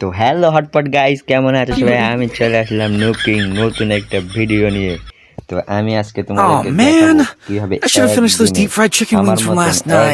তো hello hotpot guys কেমন আছো সবাই? আমি চলে আসলাম নুকিং নতুন একটা ভিডিও নিয়ে। তো আমি আজকে তোমাদেরকে দেখাবো কীভাবে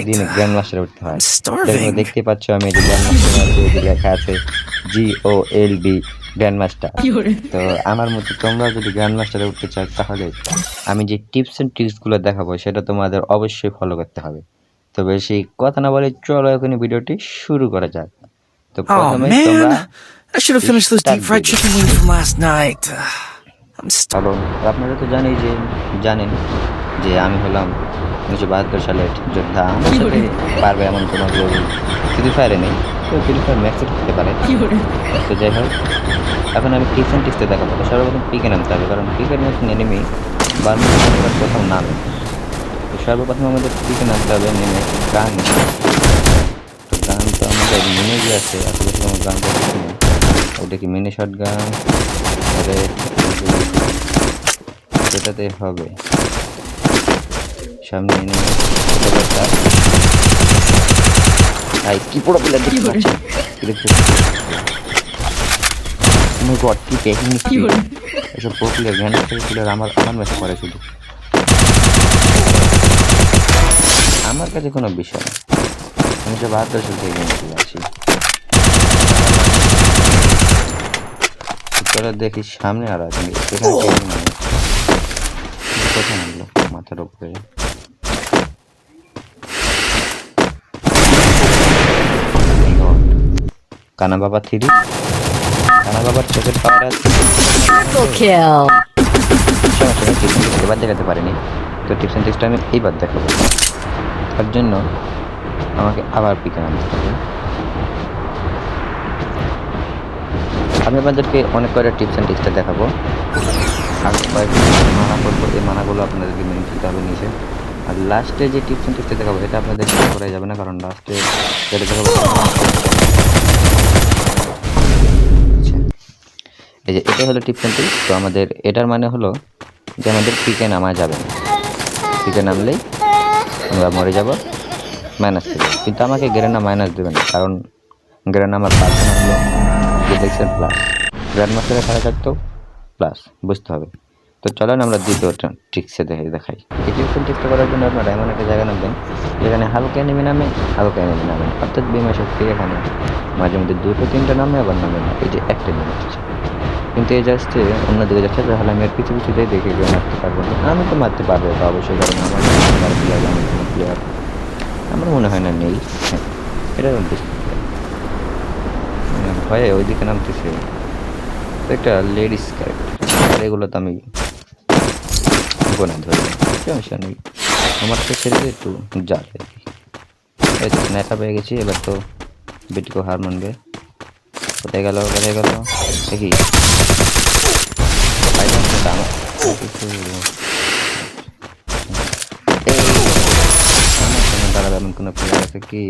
একদিনে গ্র্যান্ড মাস্টার উঠতে হয়। দেখতে পাচ্ছ আমি যে গ্র্যান্ড মাস্টার আছে লেখা আছে G O L D grand master তো আমার মতো তোমরা যদি গ্র্যান্ড মাস্টারে উঠতে চাও তাহলে আমি যে টিপস এন্ড ট্রিক্সগুলো দেখাবো সেটা তোমাদের অবশ্যই ফলো করতে হবে। তো বেশি কথা না বলে চলো এখন ভিডিওটি শুরু করা যাক। তো Oh প্রথমে তোমরা man, I should have finished those deep fried chicken wings from last night. I'm. কারণ আপনারা তো জানেই যে জানেন যে আমি হলাম উনিশশো বাহাত্তর সালের যোদ্ধা। আমার সাথে পারবে এমন কোনো লোক ফ্রি ফায়ারে নেই। তো ফ্রি ফায়ার ম্যাক্সে থাকতে পারে। তো যাই হোক এখন আমি টিপস অ্যান্ড টিক্সতে দেখাবো। তো সর্বপ্রথম পিকে নামতে হবে কারণ পিকের মতন এনিমি বারবার প্রথম নামে। তো সর্বপ্রথম আমাদের পিকে নামতে হবে নেমে গান আমাদের মিনে যে আছে আসলে কোনো গান করতেছি না ওটা কি মিনি শট গান? সেটাতে হবে। সামনে এনে কি পুরো প্লেয়ার দেখতে পাচ্ছেন? কি দেখতে আমার গড কি টেকিং এসব প্রো প্লেয়ার গ্র্যান্ড প্লেয়ার আমার আমার ম্যাচে করে শুধু। আমার কাছে কোনো বিষয় না বাহাত্তর চলো দেখি সামনে আর আছে। কোথায় নামলো মাথার উপরে. কানা বাবা থ্রি কানা বাবার চোখের পাওয়ার আছে এবার দেখাতে পারিনি তো টিপস অ্যান্ড আমি এইবার দেখাবো তার জন্য আমাকে আবার পিকে নামতে হবে। আমি আপনাদেরকে অনেক কয়টা টিপস অ্যান্ড টিক্সটা দেখাবো। আর কয়েকটি মানা করব। এই মানাগুলো আপনাদেরকে মেনে দিতে হবে নিচে। আর লাস্টে যে টিপস অ্যান্ড টিক্সটা দেখাবো, এটা আপনাদের করা যাবে না, কারণ লাস্টে যেটা দেখাবো আচ্ছা। এই যে, এটা হলো টিপস অ্যান্ড টিক্স তো আমাদের, এটার মানে হলো যে আমাদের পিকে নামা যাবে পিকে নামলেই আমরা মরে যাব। মাইনাস থেকে কিন্তু আমাকে গ্রেনা মাইনাস দেবে না, কারণ গ্রেনা আমার পার্সোনাল যে দেখছেন প্লাস গ্র্যান্ড মাস্টারে খেলা থাকতো প্লাস বুঝতে হবে। তো চলেন আমরা দ্বিতীয় ট্রিক্সে দেখে দেখাই। ট্রিক্স ট্রিক্সটা করার জন্য আপনারা এমন একটা জায়গা নামবেন, যেখানে হালকা নেমে নামে হালকা নেমে। নামেন অর্থাৎ বিমা শক্তি এখানে মাঝে মধ্যে দুটো তিনটা নামে, আবার নামে না। এই যে একটা নেমে কিন্তু এই যাচ্ছে অন্যদিকে যাচ্ছে, তাহলে আমি আর পিছু পিছু দেখে গিয়ে মারতে পারব না। আমি তো মারতে পারব অবশ্যই কারণ আমার প্লেয়ার আমি প্লেয়ার আমার মনে হয় না নেই। হ্যাঁ এটা। মানে ভয়ে ওইদিকে নামতেছে। একটা লেডিস ক্যারেক্টার। এগুলো তো আমি গোনা ধরি সমস্যা নেই। আমার তো ছেড়ে একটু যাবে। এই তো স্ন্যাপা পেয়ে গেছি, এবার তো বিটকো হার মানবে। কোথায় গেল কোথায় গেল? দেখি। কিছু এই, আমার সামনে দাঁড়াবে এমন কোনো প্লেয়ার আছে কি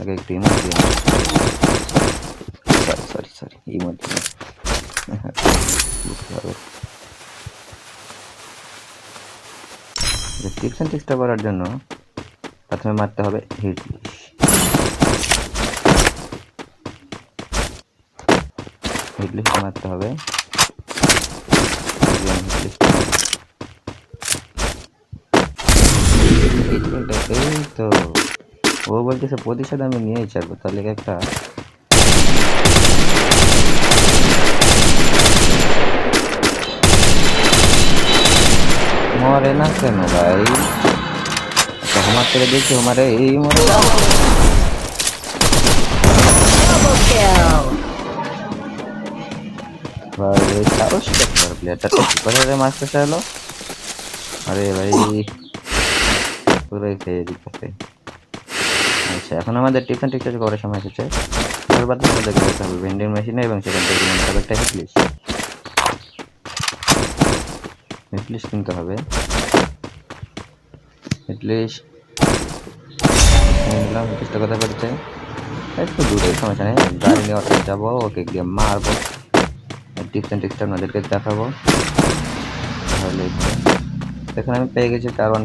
আগে একটু ইমোট দিয়ে সরি সরি সরি ইমোট দিয়ে বুঝতে পারবে টিপস অ্যান্ড টিক্সটা করার জন্য প্রথমে মারতে হবে হিট হিট লিস্ট মারতে হবে Again, hit এই তো ও বলতেছে প্রতিশোধ আমি নিয়েই ছাড়বো তাহলে একটা মরে না কেন ভাই হোমার থেকে দেখছি হোমারে এই মরে ভাই সাহস দেখতে প্লেয়ারটা তো কোথায় রে মাস্টার এলো আরে ভাই পুরোই খেয়ে দিচ্ছে আচ্ছা এখন আমাদের টিফিন টিকটা করার সময় এসেছে। তারপর আমাদেরকে যেতে হবে ভেন্ডিং মেশিনে এবং সেখান থেকে কিনতে হবে একটা হিটলিস হিটলিস কিনতে হবে। হিটলিস নিলাম, হিটলিসটা কোথায় পড়ছে একটু দূরে, সমস্যা নেই। গাড়ি নিয়ে অটো যাব, ওকে গিয়ে মারবো। টিপস অ্যান্ড টিক্সটা দেখাবো। তাহলে এখন আমি পেয়ে গেছি কার ওয়ান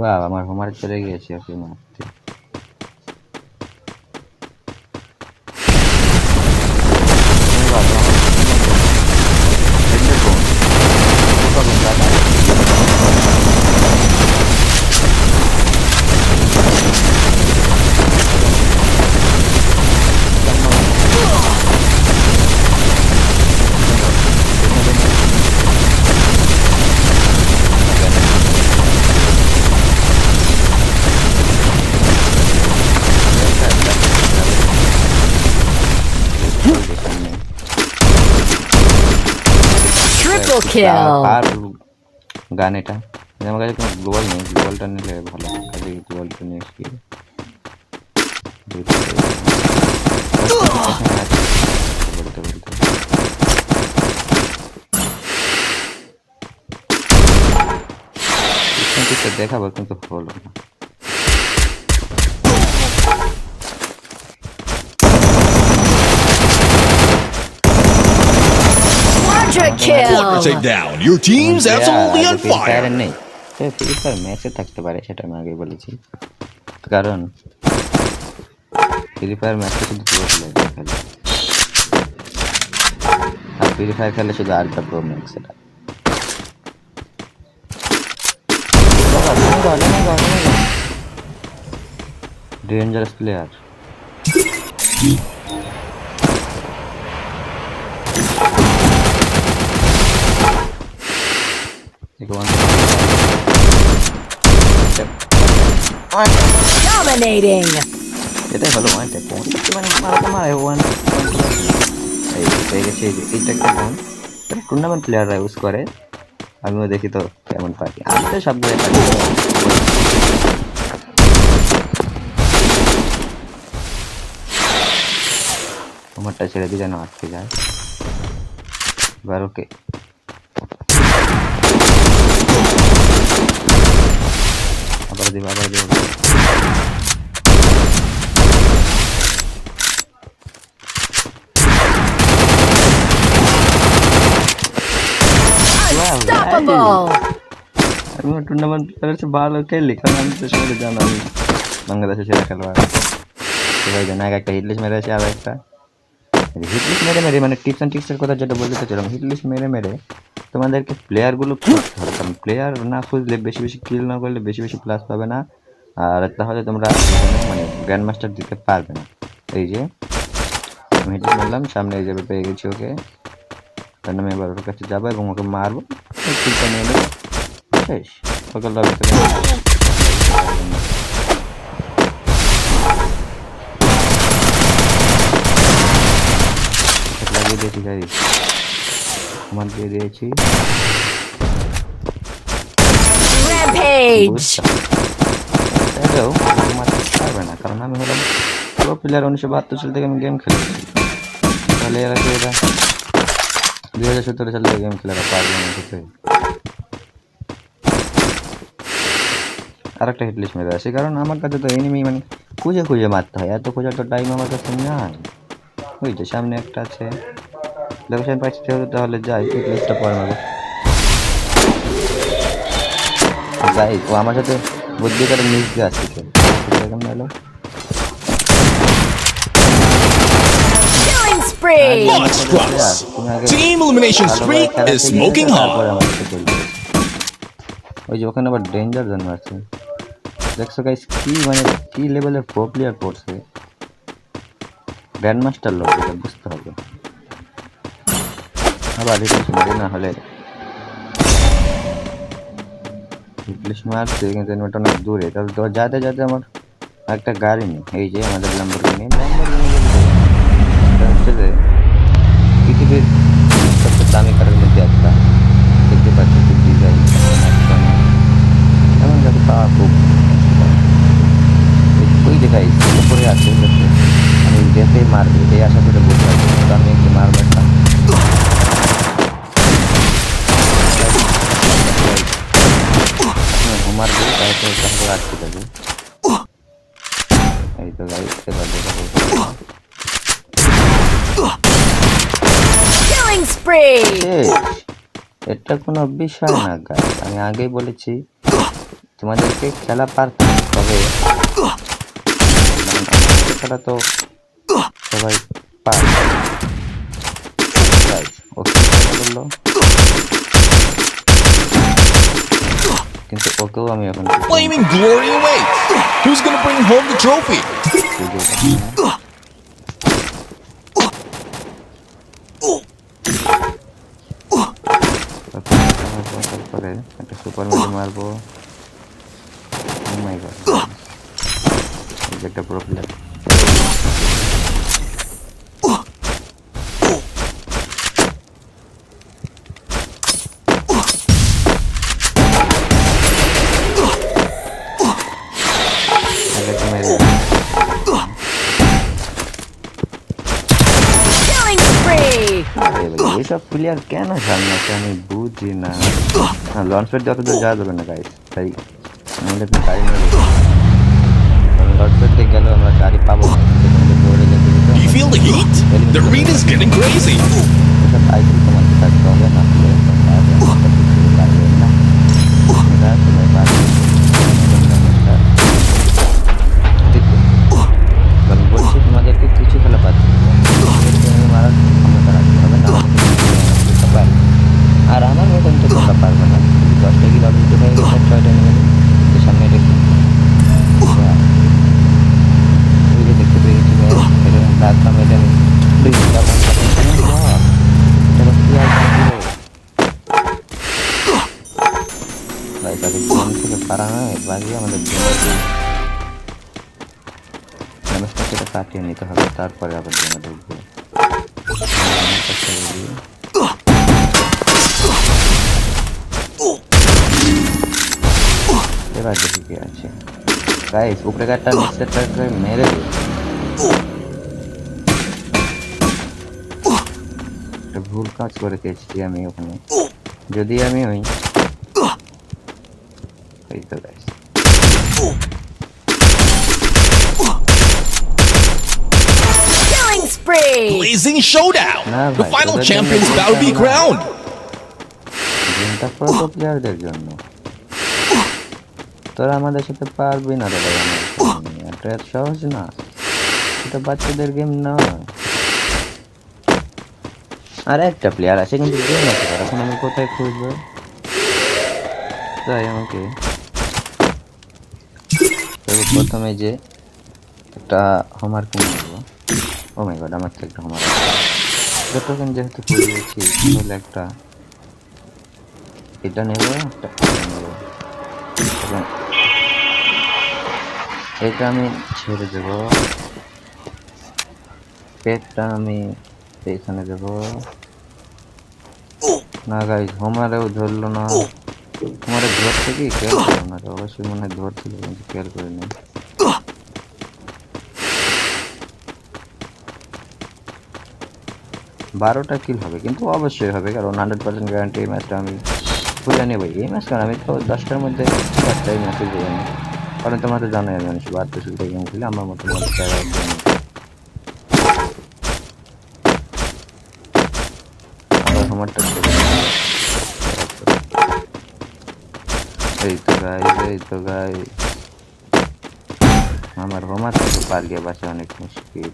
বাহ আমার হোমওয়ার্ক চলে গিয়েছে ওকে মারতে বাহ, আমার হেডসেট কোন? কোথা কোন দাদা? Triple কার- kill. কার গান এটা মানে আমার কাছে কোনো গ্লোবাল নেই গ্লোবালটা নিলে ভালো কাজে গ্লোবালটা নিয়ে এসে বলতে বলতে কিন্তু দেখাবো কিন্তু হলো না Quadra Take kill. down. Your team's absolutely on free fire fire. নেই ফ্রি ফায়ার ম্যাচে থাকতে পারে সেটা আমি আগে বলেছি কারণ ফ্রি ফায়ার ম্যাচে শুধু প্রো প্লেয়ার খেলে আর ফ্রি ফায়ার খেলে শুধু আলট্রা প্রো ম্যাক্স সেটা ডেঞ্জারাস প্লেয়ার Dominating. এটাই হলো ওয়ান ট্যাপ মানে মারাতে মারে ওয়ান এই পেয়ে গেছে এই যে এইটা একটা গান টুর্নামেন্ট প্লেয়াররা ইউজ করে। আমিও দেখি তো কেমন পারি। আমি তো সব আমারটা ছেড়ে দিয়ে যেন আটকে যায়। এবার ওকে। আবার দিব আবার দিব Unstoppable. আমি টুর্নামেন্ট প্লেয়ার হচ্ছে ভালো খেলি কারণ আমি তো সবাই জানো আমি বাংলাদেশের সেরা খেলোয়াড় সবাই জানে আগে একটা হিটলিস্ট মেরে আছে আর একটা হিটলিস্ট মেরে মেরে মানে টিপস অ্যান্ড টিক্সের কথা যেটা বলতে চাচ্ছিলাম হিটলিস্ট মেরে মেরে তোমাদেরকে প্লেয়ারগুলো খুঁজতে হবে, কারণ প্লেয়ার না খুঁজলে বেশি বেশি কিল না করলে বেশি বেশি প্লাস পাবে না। আর তাহলে তোমরা কখনো মানে গ্র্যান্ড মাস্টার দিতে পারবে না। এই যে, আমি হিটলিস্ট মারলাম সামনে এই যাবে পেয়ে গেছি ওকে। তার আমি এবার ওর কাছে যাব এবং ওকে মারবো। কিলটা নিয়ে নেব। শেষ ওকে লবি থেকে লাগিয়ে দিয়েছি গাড়ি আমার দিয়ে দিয়েছি। পারবে না কারণ আমি হলাম প্রো প্লেয়ার উনিশশো বাহাত্তর সাল থেকে আমি গেম খেলেছি। তাহলে এরা কি এরা? দুই হাজার সতেরো সাল থেকে গেম খেলারা পারবে না খেতে আর একটা হিটলিস্ট মেরে আসি কারণ আমার কাছে তো এনিমি মানে খুঁজে খুঁজে মারতে হয় এত খোঁজার তো টাইম আমার কাছে নাই। ওই যে সামনে একটা আছে। লোকেশন পাচ্ছি তাহলে যাই হিটলিস্টটা পরে মারবো যাই ও আমার সাথে বুদ্ধি করে মিস দিয়ে আসছে কেমন. Team elimination is smoking hot. ওই যে ওখানে আবার ডেঞ্জার আছে। দেখছ গাইস কি মানে কি লেভেলের প্রো প্লেয়ার পড়ছে গ্র্যান্ড মাস্টার লোক এটা বুঝতে balik sumari na hole দূরে। তাহলে তো যাতে যাতে আমার একটা গাড়ি নেই। এই যে আমাদের ল্যাম্বরগিনি ল্যাম্বরগিনি হচ্ছে যে পৃথিবীর মধ্যে একটা। দেখতে পাচ্ছি ডিজাইন এমন যেতেই মারবে। এই আশা করে বলতে পারছি আমি একটু মারবো একটা মারবো তারপর তাহলে আটকে যাবে এই তো গাইস খেলা দেখা Killing spree! এটা কোনো বিষয় না গাইস আমি আগেই বলেছি তোমাদেরকে খেলা পারতাম তবে খেলা তো সবাই পার ওকে বললো কিন্তু ওকেও আমি এখন কিছু Flaming glory awaits. Who's gonna bring home the trophy? সুযোগ দিই না। তারপর এটা মারবো, তারপরে একটা সুপার মেডি মারবো Oh my God. এই যে একটা প্রো এইসব প্লেয়ার কেন সামনে আছে আমি বুঝি না হ্যাঁ লঞ্চ প্যাড যত দূর যাওয়া যাবে না গাইস তাই আমাদের তো গাড়ি নিয়ে যেতে হবে। কারণ লঞ্চ প্যাড থেকে গেলেও আমরা গাড়ি পাবো না সেখানে দৌড়ে যেতে যেতে Do you feel the heat? The arena's getting crazy. এসব আইসি তোমাকে থাকতে হবে না ভাই তাদের গেম থেকে পারা নয় বাগিয়ে আমাদের ড্যামেজটা সেটা কাটিয়ে নিতে হবে, তারপরে আবার গেমে ঢুকবো। এবার কি আছে। গাইস উপরে গাড়টা নিচের গাড়টা মেরে ভুল কাজ করে দিয়েছি আমি ওখানে। যদি আমি ওই এই তো guys Killing spree! Blazing showdown. Nah, The bhai, final toদের champions জন্য bout to be খেলা না। crowned. গেমটা প্রো প্লেয়ারদের জন্য তোরা আমাদের সাথে পারবি না রে ভাই আমার সামনে। এটা এত সহজ না এটা বাচ্চাদের গেম নয় আর একটা প্লেয়ার আছে কিন্তু গেম আছে তার এখন আমি কোথায় খুঁজবো তাই আমাকে তবে প্রথমে যে একটা হোমার কিনে নেব। ও মাই গড আমার তো একটা হোমার যতক্ষণ যেহেতু করে দিয়েছি, তাহলে একটা এটা নেব, একটা নেব। এবং এটা আমি ছেড়ে দেব। পেটটা আমি এখানে দেব। না গাই হোমারেও ধরলো না। হোমারে ধরছে কি কেয়ার করল না অবশ্যই মনে হয় ধরছিল কিন্তু কেয়ার করিনি বারোটা কিল হবে, কিন্তু অবশ্যই হবে, কারণ হান্ড্রেড পার্সেন্ট গ্যারান্টি এই ম্যাচটা আমি বুঝে নেব। এই ম্যাচ কারণ আমি তো দশটার মধ্যে দশটাই ম্যাচে বুঝে নিই কারণ তোমরা তো জানোই মানুষ বাদ শুরুতে গেম খেলে, আমার মতো একদম আবার হোমারটা এই তো গাই এই তো গাই আমার হোমার থেকে পালিয়ে বাঁচা অনেক মুশকিল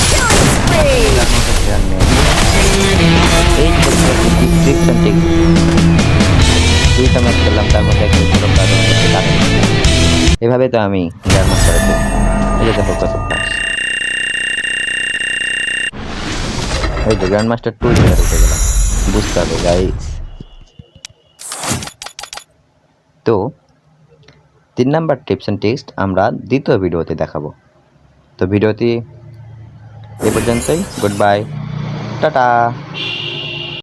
Killing spree! তার মতো খেয়াল নেই এই ডিসক্রিপশন ঠিক দুইটা ম্যাচ খেললাম তার মধ্যে একটা ছোটো কাজ এভাবে তো আমি গ্রান্ড করেছি এই যে দেখো কত কাজ এই যে গ্র্যান্ড মাস্টার টু হয়ে গেলাম। বুঝতে হবে গাইস তো, তিন নাম্বার টিপস অ্যান্ড টেক্সট আমরা দ্বিতীয় ভিডিওতে দেখাবো। তো ভিডিওটি এ পর্যন্তই গুড বাই টাটা।